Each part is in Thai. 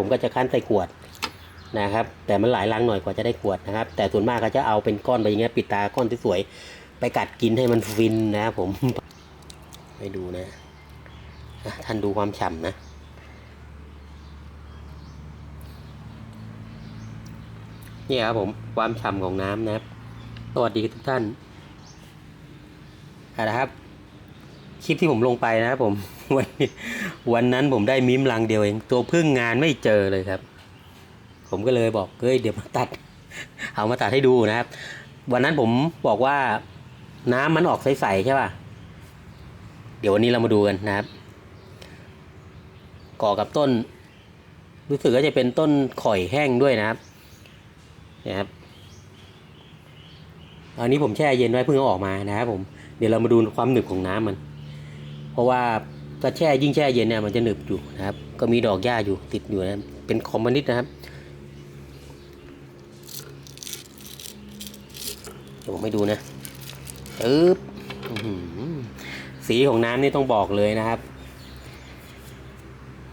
ผมก็จะคั้นใส่ขวดนะครับ แต่มันหลายลังหน่อยกว่าจะได้ขวดนะครับ แต่ส่วนมากก็จะเอาเป็นก้อนไปอย่างเงี้ยปิดตาก้อนสวยๆไปกัดกินให้มันฟินนะครับผมไปดูนะท่านดูความฉ่ำนะนี่ครับผมความฉ่ำของน้ำนะครับสวัสดีทุกท่านเอาละครับ คลิปที่ผมลงไปนะครับผม วันวันนั้นผมได้มิมลังเดียวเอง ตัวพึ่งงานไม่เจอเลยครับ ผมก็เลยบอกเฮ้ยเดี๋ยวมาตัด เอามาตัดให้ดูนะครับ วันนั้นผมบอกว่าน้ำมันออกใสๆใช่ป่ะ เดี๋ยววันนี้เรามาดูกันนะครับ ก่อกับต้น รู้สึกว่าจะเป็นต้นข่อยแห้งด้วยนะครับนะครับอันนี้ผมแช่เย็นไว้เพิ่งเอาออกมานะครับผม เดี๋ยวเรามาดูความหนึบของน้ำมัน เพราะว่า ถ้าแช่ยิ่งแช่เย็นเนี่ยมันจะหนึบอยู่นะครับ ก็มีดอกหญ้าอยู่ติดอยู่นะเป็นคอมมอนิสนะครับเดี๋ยวผมให้ดูนะปึ๊บสีของน้ำนี่ต้องบอกเลยนะครับ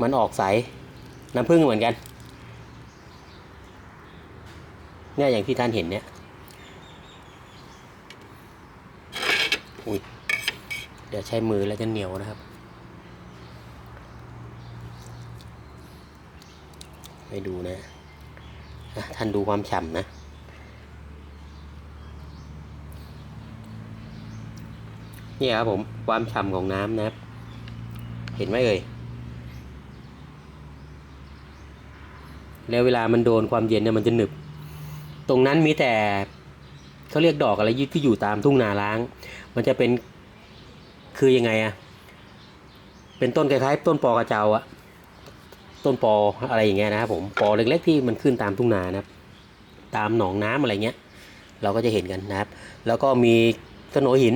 มันออกใส น้ำผึ้งเหมือนกัน เนี่ยอย่างที่ท่านเห็นเนี่ยอุ้ยเดี๋ยวใช้มือแล้วจะเหนียวนะครับ ไปดูนะะท่านดูความฉ่ำนะ นี่ครับผมความฉ่ำของน้ำนะครับ เห็นไหมเอ่ย แล้วเวลามันโดนความเย็นเนี่ยมันจะหนึบ ตรงนั้นมีแต่เขาเรียกดอกอะไรที่อยู่ตามทุ่งนาล้าง มันจะเป็นคือยังไงอะเป็นต้นคล้ายๆ ต้นปอกระเจ้าอะ ต้นปออะไรอย่างเงี้ยนะครับผมปอเล็กๆที่มันขึ้นตามทุ่งนานะครับ ตามหนองน้ำอะไรเงี้ย เราก็จะเห็นกันนะครับ แล้วก็มีตะโหนหิน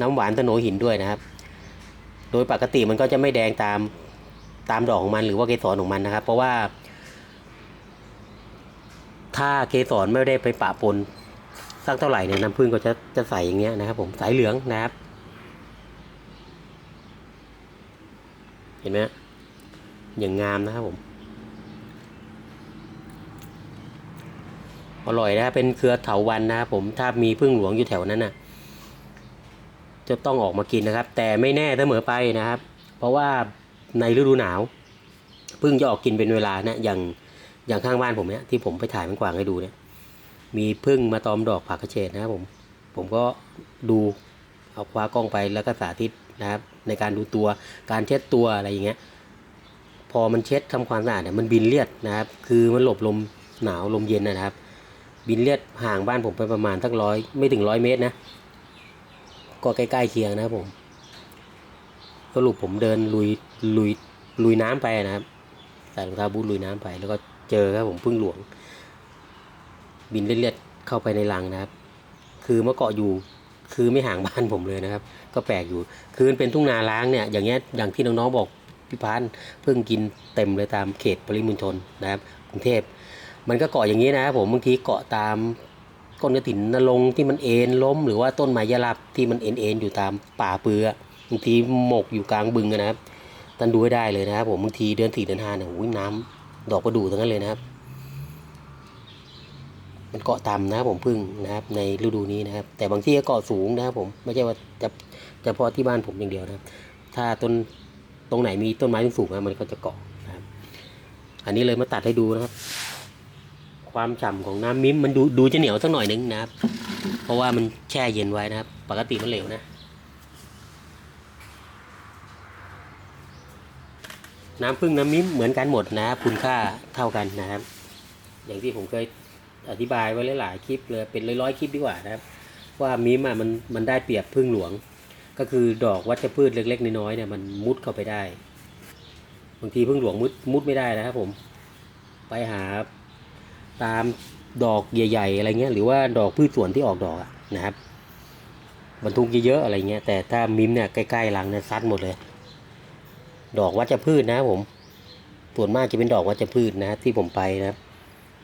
น้ำหวานตะโหนหินด้วยนะครับ โดยปกติมันก็จะไม่แดงตามตามดอกของมันหรือว่าเกสรของมันนะครับ เพราะว่า ถ้าเกสรไม่ได้ไปปะปนสักเท่าไหร่เนี่ยน้ำผึ้งก็จะจะใสอย่างเงี้ยนะครับ ผมสายเหลืองนะครับ เห็นไหมฮะ อย่างงามนะครับผม อร่อยนะเป็นเครือเถาวันนะครับผมถ้ามีพึ่งหลวงอยู่แถวนั้นน่ะ จะต้องออกมากินนะครับ แต่ไม่แน่เสมอไปนะครับ เพราะว่าในฤดูหนาวพึ่งจะออกกินเป็นเวลานะอย่างอย่างข้างบ้านผมเนี่ยที่ผมไปถ่ายมันกวางให้ดูเนี่ย มีพึ่งมาตอมดอกผักกระเฉดนะครับผมผมก็ดูเอาคว้ากล้องไปแล้วก็สาธิตนะครับ ในการดูตัวการเช็ดตัวอะไรอย่างเงี้ย พอมันเช็ดทำความสะอาดเนี่ยมันบินเลียดนะครับ คือมันหลบลมหนาวลมเย็นนะครับ บินเลียดห่างบ้านผมไปประมาณสักร้อยไม่ถึงร้อยเมตรนะ ก็ใกล้ๆเคียงนะครับผมสรุปผมเดินลุยลุยลุยน้ำไปนะครับใส่รองเท้าบูทลุยน้ำไป แล้วก็เจอครับผมพึ่งหลวง บินเลียดเข้าไปในรังนะครับ คือเมื่อเกาะอยู่คือไม่ห่างบ้านผมเลยนะครับ ก็แปลกอยู่ คือมันเป็นทุ่งนาล้างเนี่ย อย่างเงี้ยอย่างที่น้องๆบอก พี่พานเพิ่งกินเต็มเลยตามเขตปริมณฑลนะครับกรุงเทพมันก็เกาะอย่างนี้นะครับผมบางทีเกาะตามก้นกระถินนรงที่มันเอ็นล้ม หรือว่าต้นไม้ยะลับที่มันเอ็นเอ็นอยู่ตามป่าเปือบางทีหมกอยู่กลางบึงนะครับท่านดูให้ได้เลยนะครับผมบางทีเดือนสี่เดือนห้าเนี่ยโอ้ยน้ำดอกประดู่ทั้งนั้นเลยนะครับ มันเกาะต่ำนะครับผมพึ่งนะครับ ในฤดูนี้นะครับ แต่บางที่ก็เกาะสูงนะครับผมไม่ใช่ว่าจะจะพาะที่บ้านผมอย่างเดียวนะครับ ถ้าต้น ตรงไหนมีต้นไม้สูงๆอะมันก็จะเกาะนะครับ อันนี้เลยมาตัดให้ดูนะครับ ความฉ่ำของน้ำมิ้มมันดูดูจะเหนียวสักหน่อยนึงนะครับ เพราะว่ามันแช่เย็นไว้นะครับ ปกติมันเหลวนะ น้ำพึ่งน้ำมิ้มเหมือนกันหมดนะคุณค่าเท่ากันนะครับ อย่างที่ผมเคยอธิบายไว้หลายๆคลิปเลยเป็นร้อยๆคลิปดีกว่านะครับ ว่ามิ้มมันมันได้เปรียบพึ่งหลวง ก็คือดอกวัชพืชเล็ก ๆ น้อยๆเนี่ยมันมุดเข้าไปได้ บางทีพึ่งหลวงมุดมุดไม่ได้นะครับผม ไปหาตามดอกใหญ่ ๆ อะไรเงี้ย หรือว่าดอกพืชสวนที่ออกดอกนะครับบรรทุกเยอะๆอะไรเงี้ย แต่ถ้ามิมเนี่ยใกล้ๆรังเนี่ยซัดหมดเลย ดอกวัชพืชนะครับผมส่วนมากจะเป็นดอกวัชพืชนะที่ผมไปนะครับ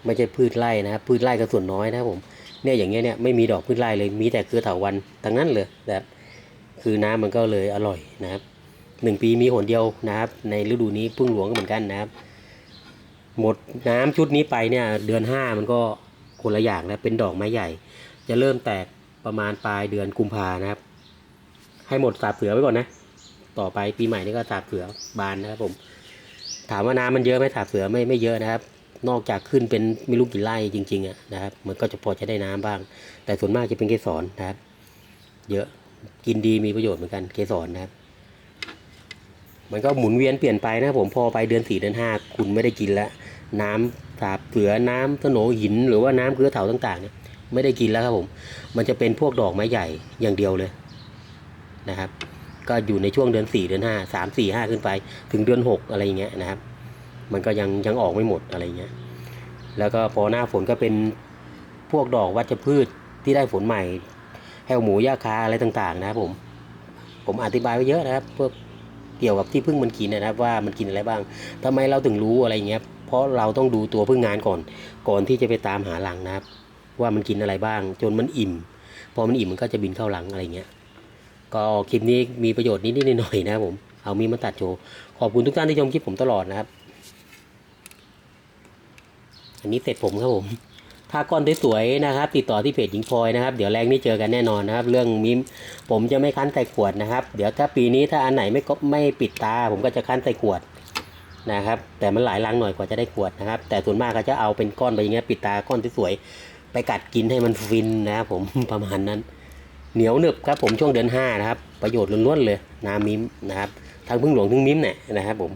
ไม่ใช่พืชไร่นะครับพืชไร่ก็ส่วนน้อยนะครับผมเนี่ยอย่างเงี้ยเนี่ยไม่มีดอกพืชไร่เลยมีแต่เครือเถาวันทั้งนั้นเลยนะครับ คือน้ำมันก็เลยอร่อยนะครับหนึ่งปีมีหนเดียวนะครับ ในฤดูนี้พึ่งหลวงก็เหมือนกันนะครับ หมดน้ำชุดนี้ไปเนี่ยเดือนห้ามันก็คนละอย่างนะเป็นดอกไม้ใหญ่ จะเริ่มแตกประมาณปลายเดือนกุมภานะครับ ให้หมดสาบเสือไว้ก่อนนะ ต่อไปปีใหม่นี่ก็สาบเสือบานนะครับผม ถามว่าน้ำมันเยอะไหมสาบเสือไม่ไม่เยอะนะครับ นอกจากขึ้นเป็นไม่รู้กี่ไร่จริงๆอะนะครับ มันก็จะพอจะได้น้ำบ้าง แต่ส่วนมากจะเป็นเกสรนะครับ เยอะ กินดีมีประโยชน์เหมือนกันเกสรนะครับ มันก็หมุนเวียนเปลี่ยนไปนะครับผมพอไปเดือนสี่เดือนห้าคุณไม่ได้กินแล้วน้ำสาบเสือน้ำสโนหิน หรือว่าน้ำเกลือเถาต่างๆเนี่ยไม่ได้กินแล้วครับผม มันจะเป็นพวกดอกไม้ใหญ่อย่างเดียวเลยนะครับ ก็อยู่ในช่วงเดือนสี่เดือนห้าสามสี่ห้าขึ้นไป ถึงเดือนหกอะไรอย่างเงี้ยนะครับ มันก็ยังยังออกไม่หมดอะไรเงี้ย แล้วก็พอหน้าฝนก็เป็นพวกดอกวัชพืชที่ได้ฝนใหม่ แห้วหมูหญ้าคาอะไรต่างๆ นะครับผม ผมอธิบายไว้เยอะนะครับพวกเกี่ยวกับที่พึ่งมันกินนะครับ ว่ามันกินอะไรบ้างทำไมเราถึงรู้อะไรเงี้ยเพราะเราต้องดูตัวพึ่งงานก่อน ก่อนที่จะไปตามหารังนะครับ ว่ามันกินอะไรบ้าง จนมันอิ่มพอมันอิ่มมันก็จะบินเข้ารังอะไรเงี้ยก็คลิปนี้มีประโยชน์นิดๆหน่อยๆนะครับผมเอามีมาตัดโชว์ขอบคุณทุกท่านที่ชมคลิปผมตลอดนะครับ อันนี้เสร็จผมครับผม ถ้าก้อนสวยๆนะครับ ติดต่อที่เพจหญิงพลอยนะครับ เดี๋ยวแรงนี้เจอกันแน่นอนนะครับ เรื่องมิมผมจะไม่คั้นใส่ขวดนะครับ เดี๋ยวถ้าปีนี้ถ้าอันไหนไม่ไม่ปิดตา ผมก็จะคั้นใส่ขวดนะครับ แต่มันหลายลังหน่อยกว่าจะได้ขวดนะครับ แต่ส่วนมากก็จะเอาเป็นก้อนไปอย่างเงี้ยปิดตาก้อนสวยๆไปกัดกินให้มันฟินนะครับผมประมาณนั้น เหนียวหนึบครับผมช่วงเดือนห้านะครับประโยชน์ล้วนๆเลยน้ำมิมนะครับทั้งพึ่งหลวงทั้งมิมเนี่ยนะครับผม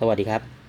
สวัสดีครับ